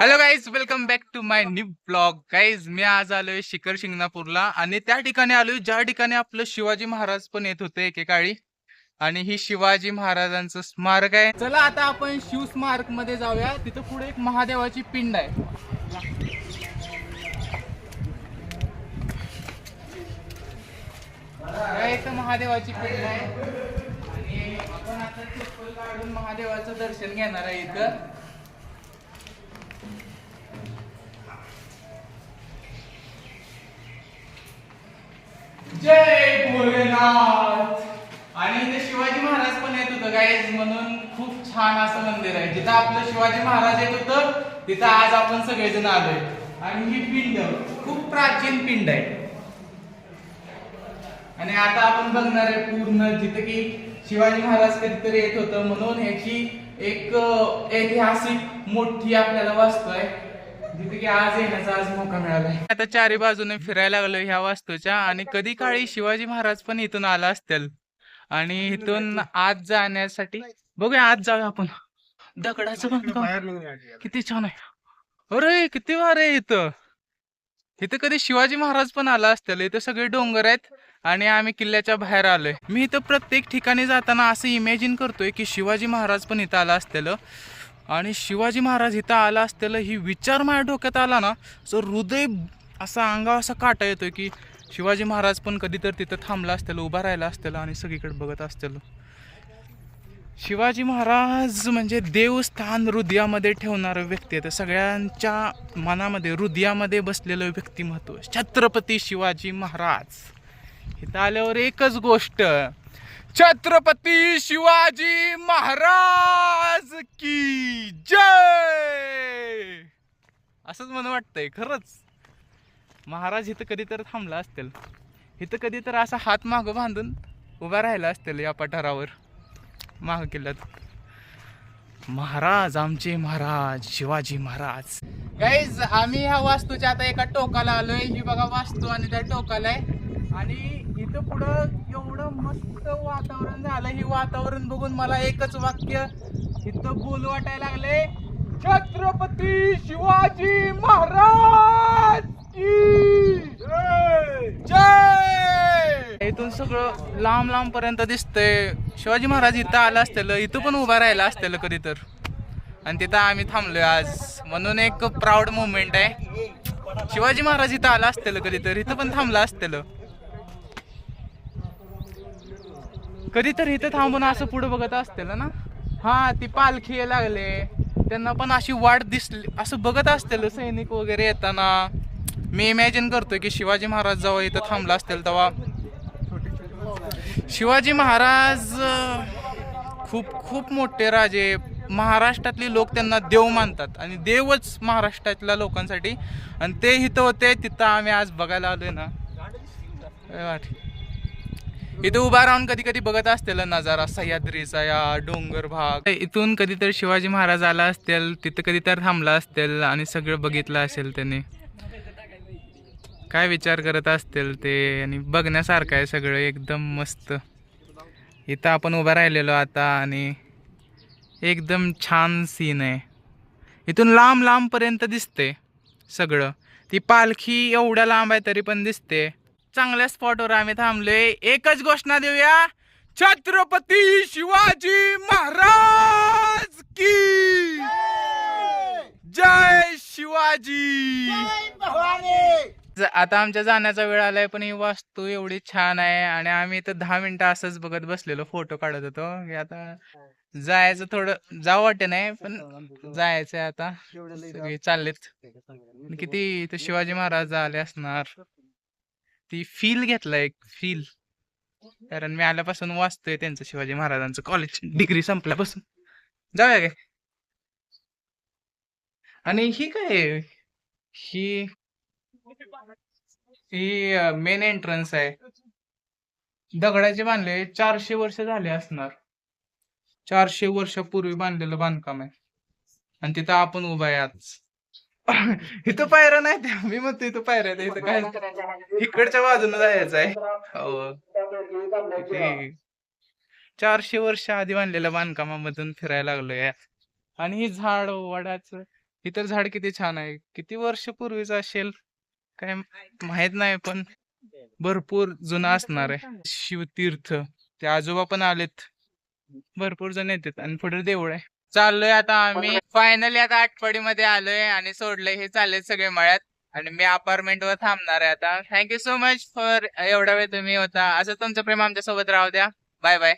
Hello guys welcome back to my new blog guys मी आज आलोय शिखर शिंगणापूरला आणि त्या ठिकाणी आलोय ज्या ठिकाणी आपलं शिवाजी महाराज पण येत होते एकेकाळी. आणि ही शिवाजी महाराजांचं स्मारक आहे. चला आता आपण शिवस्मारकमध्ये जाऊया. तिथं पुढे एक महादेवाची पिंड आहे. इथं महादेवाची पिंड आहे. आणि आपण आता चप्पल काढून महादेवाचं दर्शन घेणार आहे इथं. पण म्हणून खूप छान असं मंदिर आहे. जिथं आपलं शिवाजी महाराज येत होतं तिथं आज आपण सगळेजण आलोय. आणि ही पिंड खूप प्राचीन पिंड आहे. आणि आता आपण बघणार आहे पूर्ण जिथं की शिवाजी महाराज कधीतरी येत होतं म्हणून ह्याची एक ऐतिहासिक मोठी आपल्याला वास्तू आहे. जिथे की आज येण्याचा आज मौका मिळाला आता चारी बाजूने फिरायला लागलो ह्या वास्तूच्या आणि कधी काळी शिवाजी महाराज पण इथून आला असतील. आणि इथून आत जाण्यासाठी बघूया आत जाऊया आपण. दगडाचं बांधकाम. किती छान आहे. अरे किती भारी आहे इथं. इथं कधी शिवाजी महाराज पण आला असतील. इथं सगळे डोंगर आहेत आणि आम्ही किल्ल्याच्या बाहेर आलोय. मी इथं प्रत्येक ठिकाणी जाताना असं इमॅजिन करतोय की शिवाजी महाराज पण इथं आला असतील. आणि शिवाजी महाराज इथं आला असतील ही विचार माझ्या डोक्यात आला ना तर हृदय असा अंगावर असा काटा येतोय की शिवाजी महाराज पण कधी तर तिथं थांबला असतील उभा राहिला असतील आणि सगळीकडे बघत असतील. शिवाजी महाराज म्हणजे देवस्थान हृदयामध्ये ठेवणारं व्यक्ती आहे. तर सगळ्यांच्या मनामध्ये हृदयामध्ये बसलेलं व्यक्तिमत्व छत्रपती शिवाजी महाराज. इथं आल्यावर एकच गोष्ट छत्रपती शिवाजी महाराज की जय! असंच मला वाटतंय खरंच. महाराज इथं कधी तर थांबला असतील. इथं कधी तर असा हात मागं बांधून उभा राहिला असतील या पठारावर माग किल्ल्यात. महाराज आमचे महाराज शिवाजी महाराज. गाईज आम्ही ह्या वास्तूच्या आता एका टोकाला आलोय. ही बघा वास्तू आणि त्या टोकाला आहे. आणि इथं पुढं एवढं मस्त वातावरण झालं. हे वातावरण बघून मला एकच वाक्य इथं बोल वाटायला लागले छत्रपती शिवाजी महाराज की जय इथून सगळं लांब लांब पर्यंत दिसतंय. शिवाजी महाराज इथं आलं असतेलं इथं पण उभा राहिला असतेलं कधी तर आणि तिथं आम्ही थांबलोय आज. म्हणून एक प्राऊड मुवमेंट आहे. शिवाजी महाराज इथं आला असतील कधी तर इथं पण थांबला असतेलं. कधी तर इथं थांबून असं पुढे बघत असतेलं ना? हा ती पालखी लागले. त्यांना पण अशी वाट दिसली असं बघत असतेलं सैनिक वगैरे येताना. मी इमॅजिन करतोय की शिवाजी महाराज जेव्हा इथं थांबला असतील तेव्हा शिवाजी महाराज खूप खूप मोठे राजे. महाराष्ट्रातली लोक त्यांना देव मानतात आणि देवच महाराष्ट्रातल्या लोकांसाठी. आणि ते इथं होते तिथं आम्ही आज बघायला आलोय ना. वाट. इथं उभा राहून कधी कधी बघत असतील नजारा सह्याद्रीचा या डोंगर भाग. इथून कधीतरी शिवाजी महाराज आला असतील तिथं कधी तर थांबला असतील आणि सगळं बघितलं असेल त्याने. काय विचार करत असतील ते आणि बघण्यासारखं आहे सगळं एकदम मस्त. इथं आपण उभं राहिलेलो आता आणि एकदम छान सीन आहे. इथून लांब लांबपर्यंत दिसते सगळं. ती पालखी एवढ्या लांब आहे तरी पण दिसते चांगल्या स्पॉटवर आम्ही थांबलोय. एकच घोषणा देऊया. छत्रपती शिवाजी महाराज की! जय शिवाजी! आता आमच्या जाण्याचा वेळ आलाय पण ही वास्तू एवढी छान आहे आणि आम्ही इथं दहा मिनिटं असंच बघत बसलेलो फोटो काढत होतो. की आता जायचं थोडं जाऊ वाटे नाही पण जायचंय आता. सगळे चाललेत. किती इथं शिवाजी महाराज आले असणार. ती फील घेतला एक फील. कारण मी आल्यापासून वाचतोय त्यांचं शिवाजी महाराजांचं कॉलेज डिग्री संपल्यापासून. जाऊया काय? आणि ही काय? ही ही मेन एंट्रन्स आहे. दगडाचे बांधले चारशे वर्ष झाले असणार. चारशे वर्षापूर्वी बांधलेलं बांधकाम आहे. आणि तिथं आपण उभा आहे आज. इथं पायऱ्या नाही त्या. मी म्हणतो इथं पायऱ्या त्या इथं काय? इकडच्या बाजूने जायचं आहे. हो. चारशे वर्ष आधी बांधलेल्या बांधकामामधून फिरायला लागलोय. आणि ही झाड वडाच इतर तर झाड किती छान आहे. किती वर्ष पूर्वीच असेल? काय माहीत नाही पण भरपूर जुनं असणार आहे. शिवतीर्थ ते आजोबा पण आलेत. भरपूर जण येतात आणि पुढे देऊळ आहे. चाललोय आता आम्ही. फायनली आता आटपाडीमध्ये आलोय आणि सोडलंय. हे चालले सगळे मळ्यात. आणि मी अपार्टमेंट वर थांबणार आहे आता. थँक्यू सो मच फॉर एवढा वेळ तुम्ही होता. असं तुमचं प्रेम आमच्यासोबत राहू द्या. Bye bye